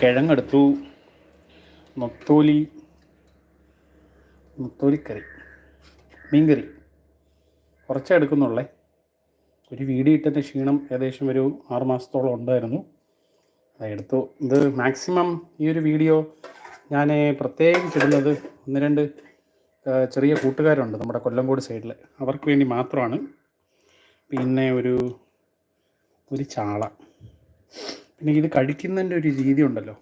കിഴങ്ങെടുത്തു. നൊത്തോലി നൊത്തോലിക്കറി മീൻകറി. കുറച്ചേ എടുക്കുന്നുള്ളേ. ഒരു വീഡിയോ ഇട്ടതിന്റെ ക്ഷീണം ഏകദേശം ഒരു ആറ് മാസത്തോളം ഉണ്ടായിരുന്നു. അതെടുത്തു ഇത് മാക്സിമം ഈ ഒരു വീഡിയോ ഞാൻ പ്രത്യേകിച്ച് ഇടുന്നത് ഒന്ന് രണ്ട് ചെറിയ കൂട്ടുകാരുണ്ട് നമ്മുടെ കൊല്ലംകോട് സൈഡിൽ അവർക്ക് വേണ്ടി മാത്രമാണ്. പിന്നെ ഒരു ഒരു ചാള. പിന്നെ ഇത് കഴിക്കുന്നതിന്റെ ഒരു രീതി ഉണ്ടല്ലോ.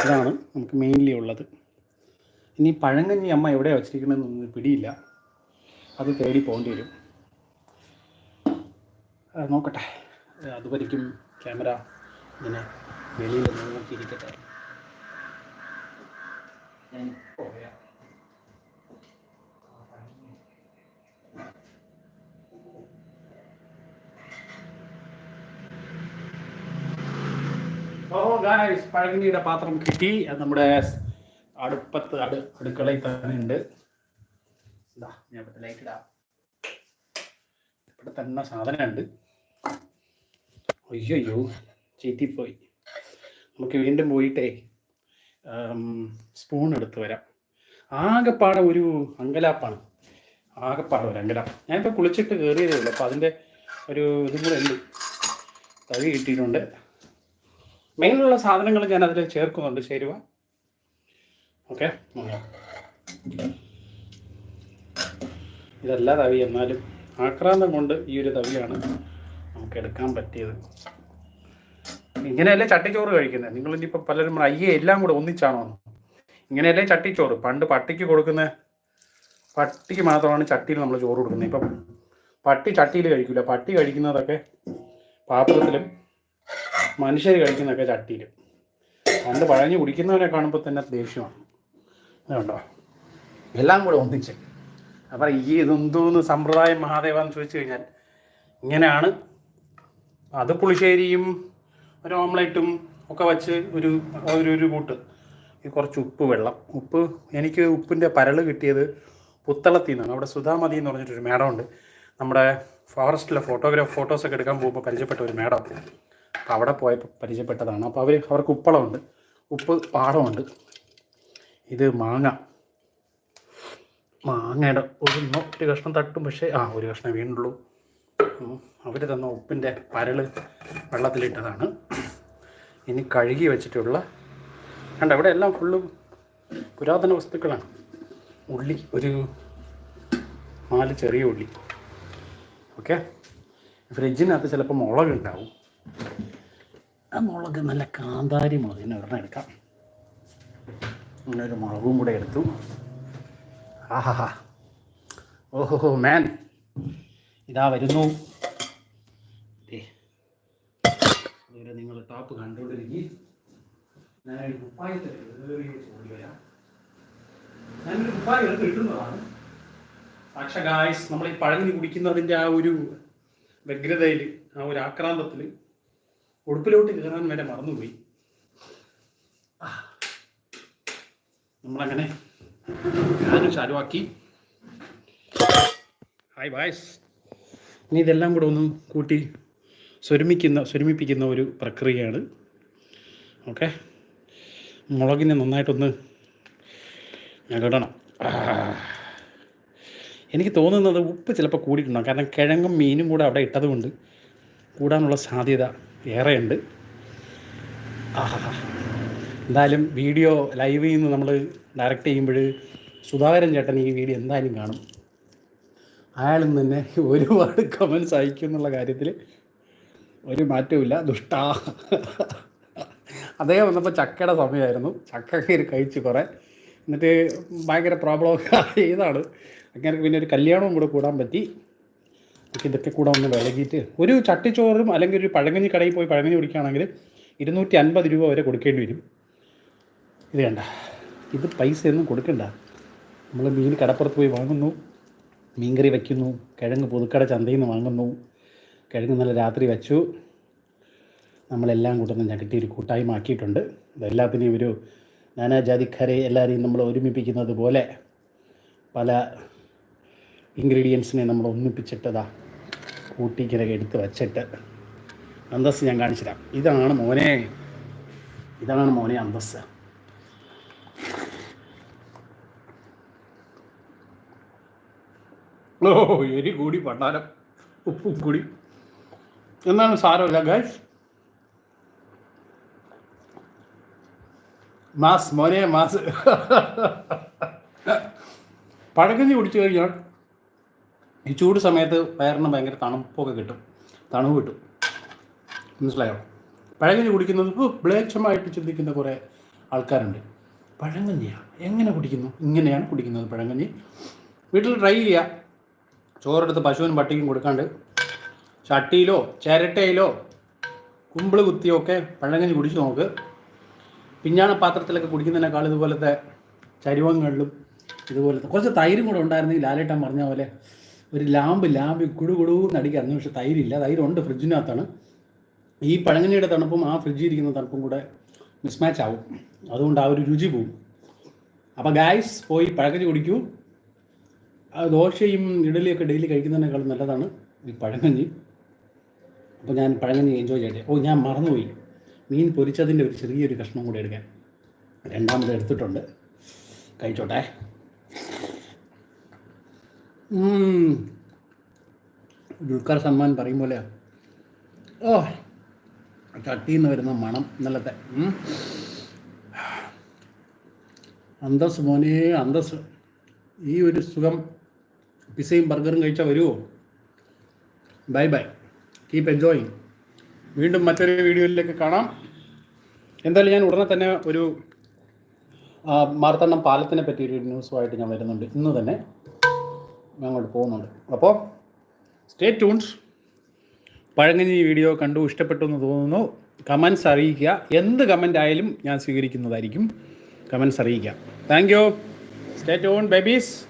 അതാണ് നമുക്ക് മെയിൻലി ഉള്ളത്. ഇനി പഴങ്കഞ്ഞി അമ്മ എവിടെ വച്ചിരിക്കണമെന്നൊന്നും പിടിയില്ല. അത് തേടി പോകേണ്ടി വരും. നോക്കട്ടെ. അതുവരിക്കും ക്യാമറ ഇങ്ങനെ വെളിയിൽ നോക്കിയിരിക്കട്ടെ. ഞാൻ പോയാ ഓ പഴകിനിയുടെ പാത്രം കിട്ടി. നമ്മുടെ അടുപ്പത്ത് അടു അടുക്കളയിൽ തന്നെ ഉണ്ട്. ലൈറ്റ് ഇവിടെ തന്നെ സാധനം ഉണ്ട് അയ്യോ ചീറ്റിപ്പോയി. നമുക്ക് വീണ്ടും പോയിട്ടേ സ്പൂൺ എടുത്ത് വരാം. ആകെപ്പാടെ ഒരു അങ്കലാപ്പാണ്. ആകെപ്പാടെ ഒരു അങ്കലാപ്പ്. ഞാനിപ്പോൾ കുളിച്ചിട്ട് കയറിയതേ ഉള്ളൂ. അപ്പോൾ അതിന്റെ ഒരു ഇതും കൂടെ ഉണ്ട്. തവി കിട്ടിയിട്ടുണ്ട്. മെയിനുള്ള സാധനങ്ങൾ ഞാൻ അതിൽ ചേർക്കുന്നുണ്ട്. ചേരുവ ഓക്കെ. ഇതല്ല തവി എന്നാലും ആക്രാന്തം കൊണ്ട് ഈ ഒരു തവിയാണ് നമുക്ക് എടുക്കാൻ പറ്റിയത്. ഇങ്ങനെയല്ലേ ചട്ടിച്ചോറ് കഴിക്കുന്നത്? നിങ്ങൾ ഇനിയിപ്പോൾ പലരും അയ്യേ എല്ലാം കൂടെ ഒന്നിച്ചാണോ? എന്ന്?" ഇങ്ങനെയല്ലേ ചട്ടിച്ചോറ്? പണ്ട് പട്ടിക്ക് കൊടുക്കുന്ന പട്ടിക്ക് മാത്രമാണ് ചട്ടിയിൽ നമ്മൾ ചോറ് കൊടുക്കുന്നത്. ഇപ്പം പട്ടി ചട്ടിയിൽ കഴിക്കില്ല പട്ടി കഴിക്കുന്നതൊക്കെ പാത്രത്തിലും മനുഷ്യർ കഴിക്കുന്നതൊക്കെ ചട്ടിയിൽ പണ്ട് പഴഞ്ഞ് കുടിക്കുന്നവനെ കാണുമ്പോൾ തന്നെ ദേഷ്യമാണ്. അതുകൊണ്ടോ എല്ലാം കൂടെ ഒന്നിച്ച്. അപ്പം ഈ ഇതെന്തോന്ന് സമ്പ്രദായം മഹാദേവ എന്ന് ചോദിച്ചു കഴിഞ്ഞാൽ ഇങ്ങനെയാണ്. അത് പുളിശ്ശേരിയും ഒരു ഓംലെറ്റും ഒക്കെ വച്ച് ഒരു ഒരു ഒരു കൂട്ട്. ഈ കുറച്ച് ഉപ്പ് വെള്ളം. ഉപ്പ് എനിക്ക് ഉപ്പിന്റെ പരൾ കിട്ടിയത് പുത്തളത്തിൽ നിന്നാണ് അവിടെ സുധാമതി എന്ന് പറഞ്ഞിട്ടൊരു മേഡം ഉണ്ട് നമ്മുടെ ഫോറസ്റ്റിലെ ഫോട്ടോഗ്രാഫ് ഫോട്ടോസൊക്കെ എടുക്കാൻ പോകുമ്പോൾ പരിചയപ്പെട്ട ഒരു മേഡം അവിടെ പോയപ്പോൾ പരിചയപ്പെട്ടതാണ്. അപ്പോൾ അവർ അവർക്ക് ഉപ്പളമുണ്ട്. ഉപ്പ് പാടമുണ്ട്. ഇത് മാങ്ങ. മാങ്ങയുടെ ഒരു ഒരു കഷ്ണം തട്ടും പക്ഷേ ആ ഒരു കഷ്ണം വീണുള്ളൂ. അവർ തന്ന ഉപ്പിന്റെ പരൾ വെള്ളത്തിലിട്ടതാണ്. ഇനി കഴുകി വെച്ചിട്ടുള്ള കണ്ട ഇവിടെ എല്ലാം ഫുള്ളും പുരാതന വസ്തുക്കളാണ്. ഉള്ളി ഒരു നാല് ചെറിയ ഉള്ളി. ഓക്കെ? ഫ്രിഡ്ജിനകത്ത് ചിലപ്പോൾ മുളക് ഉണ്ടാവും മുളക് നല്ല കാന്താരി മുളക്. മുളകിന് ഒരെണ്ണം എടുക്കാം. അങ്ങനെ ഒരു മുളകും കൂടെ എടുത്തു. ആഹാ ഓഹോ മാൻ. ഇതാ വരുന്നു. ദേ, അതുവരെ നിങ്ങൾ ടോപ്പ് കണ്ടുകൊണ്ടിരിക്കും. ഞാനൊരു കുപ്പായത്തിൽ വരാം. ഞാനൊരു കുപ്പായം എടുത്ത് കിട്ടുന്നതാണ് പക്ഷേ ഗായ്സ് നമ്മൾ ഈ പഴങ്ങി കുടിക്കുന്നതിന്റെ ആ ഒരു വ്യഗ്രതയിൽ ആ ഒരു ആക്രാന്തത്തിൽ ഉടുപ്പിലോട്ട് കയറാൻ വരെ മറന്നുപോയി. നമ്മളങ്ങനെ ഞാനും ചാലുവാക്കി ഹായ് ബായ്സ് ഇനി ഇതെല്ലാം കൂടെ ഒന്ന് കൂട്ടി സ്വരുമിക്കുന്ന സ്വരുമിപ്പിക്കുന്ന ഒരു പ്രക്രിയയാണ്. ഓക്കെ മുളകിനെ നന്നായിട്ടൊന്ന് ഞകടണം. എനിക്ക് തോന്നുന്നത് ഉപ്പ് ചിലപ്പോൾ കൂടിയിട്ടുണ്ടാകും കാരണം കിഴങ്ങും മീനും കൂടെ അവിടെ ഇട്ടതുകൊണ്ട് കൂടാനുള്ള സാധ്യത ഏറെയുണ്ട് എന്തായാലും വീഡിയോ ലൈവ് നിന്ന് നമ്മൾ ഡയറക്റ്റ് ചെയ്യുമ്പോൾ സുധാകരൻ ചേട്ടൻ ഈ വീഡിയോ എന്തായാലും കാണും. നിന്ന് തന്നെ ഒരുപാട് കമൻസ് അയക്കും എന്നുള്ള കാര്യത്തിൽ ഒരു മാറ്റവുമില്ല. ദുഷ്ട. അദ്ദേഹം വന്നപ്പോൾ ചക്കയുടെ സമയമായിരുന്നു. ചക്ക കയറി കഴിച്ച് കുറേ. എന്നിട്ട് ഭയങ്കര പ്രോബ്ലം ഒക്കെ ചെയ്താണ് അങ്ങനെ പിന്നെ ഒരു കല്യാണവും കൂടെ കൂടാൻ പറ്റി. നമുക്ക് ഇതൊക്കെ കൂടെ ഒന്ന് വിളകിയിട്ട് ഒരു ചട്ടിച്ചോറും അല്ലെങ്കിൽ ഒരു പഴങ്കഞ്ഞി കടയിൽ പോയി പഴങ്കഞ്ഞി കുടിക്കുകയാണെങ്കിൽ ഇരുന്നൂറ്റി അൻപത് രൂപ വരെ കൊടുക്കേണ്ടി വരും. ഇത് വേണ്ട ഇത് പൈസ ഒന്നും കൊടുക്കണ്ട. നമ്മൾ മീൻ കടപ്പുറത്ത് പോയി വാങ്ങുന്നു മീൻകറി വയ്ക്കുന്നു കിഴങ്ങ് പുതുക്കട ചന്തയിൽ നിന്ന് വാങ്ങുന്നു കിഴങ്ങ് നല്ല രാത്രി വെച്ചു. നമ്മളെല്ലാം കൂട്ടുന്ന ഞകട്ടി ഒരു കൂട്ടായ്മ ആക്കിയിട്ടുണ്ട്. ഇതെല്ലാത്തിനെയും ഒരു നാനാജാതിക്കാരെ എല്ലാവരെയും നമ്മൾ ഒരുമിപ്പിക്കുന്നത് പോലെ പല ഇൻഗ്രീഡിയൻസിനെ നമ്മൾ ഒന്നിപ്പിച്ചിട്ടതാ കൂട്ടി ഇങ്ങനെ എടുത്ത് വച്ചിട്ട്. അന്തസ് ഞാൻ കാണിച്ചുതരാം ഇതാണ് മോനെ. ഇതാണ് മോനെ അന്തസ് ഓ എരി കൂടി പണ്ടാരം. ഉപ്പും കൂടി. എന്നാണ് സാരമില്ല ഗൈസ് മാസ് മോനെ മാസ്. പഴകഞ്ഞി കുടിച്ചു കഴിഞ്ഞാൽ ഈ ചൂട് സമയത്ത് വയറിന് ഭയങ്കര തണുപ്പൊക്കെ കിട്ടും. തണുപ്പ് കിട്ടും. മനസ്സിലായോ? പഴകഞ്ഞി കുടിക്കുന്നത് മ്ലേച്ഛമായിട്ട് ചിന്തിക്കുന്ന കുറേ ആൾക്കാരുണ്ട്. പഴങ്കഞ്ഞിയാ? എങ്ങനെ കുടിക്കുന്നു? ഇങ്ങനെയാണ് കുടിക്കുന്നത് പഴങ്കഞ്ഞി. വീട്ടിൽ ട്രൈ ചെയ്യുക ചോറെടുത്ത് പശുവിനും പട്ടിക്കും കൊടുക്കാണ്ട് ചട്ടിയിലോ ചിരട്ടയിലോ കുമ്പിൾ കുത്തിയോ ഒക്കെ പഴങ്കഞ്ഞി കുടിച്ച് നോക്ക്. പിഞ്ഞാണ പാത്രത്തിലൊക്കെ കുടിക്കുന്നതിനേക്കാൾ ഇതുപോലത്തെ ചരുവങ്ങളിലും ഇതുപോലത്തെ കുറച്ച് തൈരും കൂടെ ഉണ്ടായിരുന്നെങ്കിൽ ലാലേട്ടൻ പറഞ്ഞ പോലെ ഒരു ലാമ്പ് ലാമ്പ് കുടു കുടുന്ന് അടിക്കായിരുന്നു പക്ഷെ തൈരില്ല. തൈരുണ്ട് ഫ്രിഡ്ജിനകത്താണ്. ഈ പഴങ്ങനിയുടെ തണുപ്പും ആ ഫ്രിഡ്ജിൽ ഇരിക്കുന്ന തണുപ്പും കൂടെ മിസ്മാച്ച് ആവും. അതുകൊണ്ട് ആ ഒരു രുചി പോവും. അപ്പോൾ ഗായ്സ് പോയി പഴക്കഞ്ഞി കുടിക്കൂ. ദോശയും ഇഡലിയൊക്കെ ഡെയിലി കഴിക്കുന്നതിനേക്കാളും നല്ലതാണ് ഈ പഴങ്ങഞ്ഞി അപ്പോൾ ഞാൻ പഴങ്ങഞ്ഞി എൻജോയ് ചെയ്യട്ടെ. ഓ ഞാൻ മറന്നുപോയി. മീൻ പൊരിച്ചതിന്റെ ഒരു ചെറിയൊരു കഷ്ണം കൂടെ എടുക്കാൻ. രണ്ടാമത് എടുത്തിട്ടുണ്ട്. കഴിച്ചോട്ടെ. ദുൽഖർ സമ്മാൻ പറയും പോലെ ഓ ചട്ടിയിൽ വരുന്ന മണം ഇന്നലത്തെ. അന്തസ് മോനെ അന്തസ് ഈ ഒരു സുഖം പിസയും ബർഗറും കഴിച്ചാൽ വരുമോ ബൈ ബൈ. കീപ്പ് എൻജോയിങ് വീണ്ടും മറ്റൊരു വീഡിയോയിലേക്ക് കാണാം. എന്തായാലും ഞാൻ ഉടനെ തന്നെ ഒരു മാർത്തണ്ണം പാലത്തിനെ പറ്റിയൊരു ന്യൂസുമായിട്ട് ഞാൻ വരുന്നുണ്ട്. ഇന്ന് തന്നെ. അങ്ങോട്ട് പോകുന്നുണ്ട്. അപ്പോൾ സ്റ്റേ ട്യൂൺസ് പഴങ്ങഞ്ഞി വീഡിയോ കണ്ടു ഇഷ്ടപ്പെട്ടു എന്ന് തോന്നുന്നു. കമൻസ് അറിയിക്കുക. എന്ത് കമന്റ് ആയാലും ഞാൻ സ്വീകരിക്കുന്നതായിരിക്കും. കമൻസ് അറിയിക്കുക thank you stay tune babies